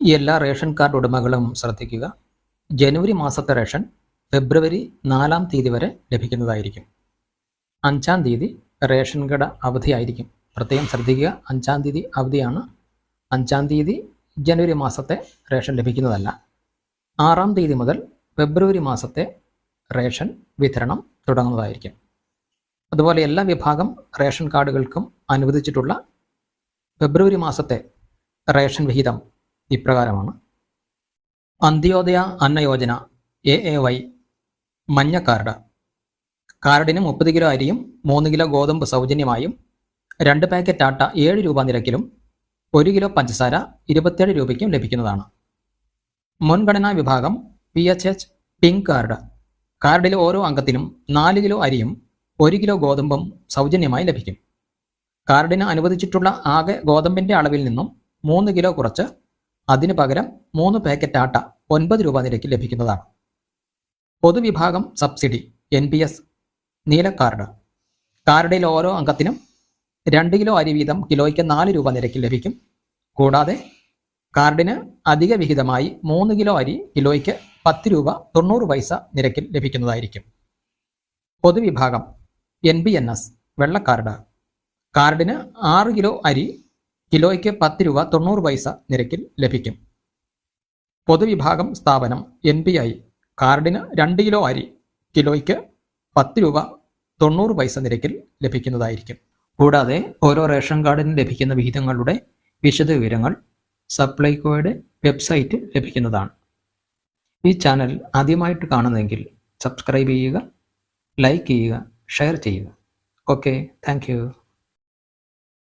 എല്ലാ ration card ഉടമകളും ശ്രദ്ധിക്കുക. ജനുവരി മാസത്തെ റേഷൻ ഫെബ്രുവരി നാലാം തീയതി വരെ ലഭിക്കുന്നതായിരിക്കും. അഞ്ചാം തീയതി റേഷൻ കട അവധിയായിരിക്കും പ്രത്യേകം ശ്രദ്ധിക്കുക അഞ്ചാം തീയതി അവധിയാണ്. അഞ്ചാം തീയതി ജനുവരി മാസത്തെ റേഷൻ ലഭിക്കുന്നതല്ല. ആറാം തീയതി മുതൽ ഫെബ്രുവരി മാസത്തെ റേഷൻ വിതരണം തുടങ്ങുന്നതായിരിക്കും. അതുപോലെ എല്ലാ വിഭാഗം റേഷൻ കാർഡുകൾക്കും അനുവദിച്ചിട്ടുള്ള ഫെബ്രുവരി മാസത്തെ റേഷൻ വിഹിതം ഇപ്രകാരമാണ്. Antyodaya Anna Yojana A A Y മഞ്ഞ കാർഡ് കാർഡിന് മുപ്പത് കിലോ അരിയും മൂന്ന് കിലോ ഗോതമ്പ് സൗജന്യമായും രണ്ട് പാക്കറ്റ് ആട്ട ഏഴ് രൂപ നിരക്കിലും ഒരു കിലോ പഞ്ചസാര ഇരുപത്തേഴ് രൂപയ്ക്കും ലഭിക്കുന്നതാണ്. മുൻഗണനാ വിഭാഗം P H H pink card. കാർഡിലെ ഓരോ അംഗത്തിനും നാല് കിലോ അരിയും ഒരു കിലോ ഗോതമ്പും സൗജന്യമായി ലഭിക്കും. കാർഡിന് അനുവദിച്ചിട്ടുള്ള ആകെ ഗോതമ്പിന്റെ അളവിൽ നിന്നും മൂന്ന് കിലോ കുറച്ച് അതിനു പകരം മൂന്ന് പാക്കറ്റ് ആട്ട ഒൻപത് രൂപ നിരക്കിൽ ലഭിക്കുന്നതാണ്. പൊതുവിഭാഗം സബ്സിഡി എൻ പി എസ് നീല കാർഡ് കാർഡിൽ ഓരോ അംഗത്തിനും രണ്ട് കിലോ അരി വീതം കിലോയ്ക്ക് നാല് രൂപ നിരക്കിൽ ലഭിക്കും. കൂടാതെ കാർഡിന് അധിക വിഹിതമായി മൂന്ന് കിലോ അരി കിലോയ്ക്ക് പത്ത് രൂപ തൊണ്ണൂറ് പൈസ നിരക്കിൽ ലഭിക്കുന്നതായിരിക്കും. പൊതുവിഭാഗം എൻ ബി എൻ എസ് വെള്ളക്കാർഡ് കാർഡിന് ആറ് കിലോ അരി കിലോയ്ക്ക് പത്ത് രൂപ തൊണ്ണൂറ് പൈസ നിരക്കിൽ ലഭിക്കും. പൊതുവിഭാഗം സ്ഥാപനം എൻ പി ഐ കാർഡിന് രണ്ട് കിലോ അരി കിലോയ്ക്ക് പത്ത് രൂപ തൊണ്ണൂറ് പൈസ നിരക്കിൽ ലഭിക്കുന്നതായിരിക്കും. കൂടാതെ ഓരോ റേഷൻ കാർഡിന് ലഭിക്കുന്ന വിഹിതങ്ങളുടെ വിശദ വിവരങ്ങൾ സപ്ലൈകോയുടെ വെബ്സൈറ്റ് ലഭിക്കുന്നതാണ്. ഈ ചാനൽ ആദ്യമായിട്ട് കാണുന്നെങ്കിൽ സബ്സ്ക്രൈബ് ചെയ്യുക ലൈക്ക് ചെയ്യുക ഷെയർ ചെയ്യുക. Okay thank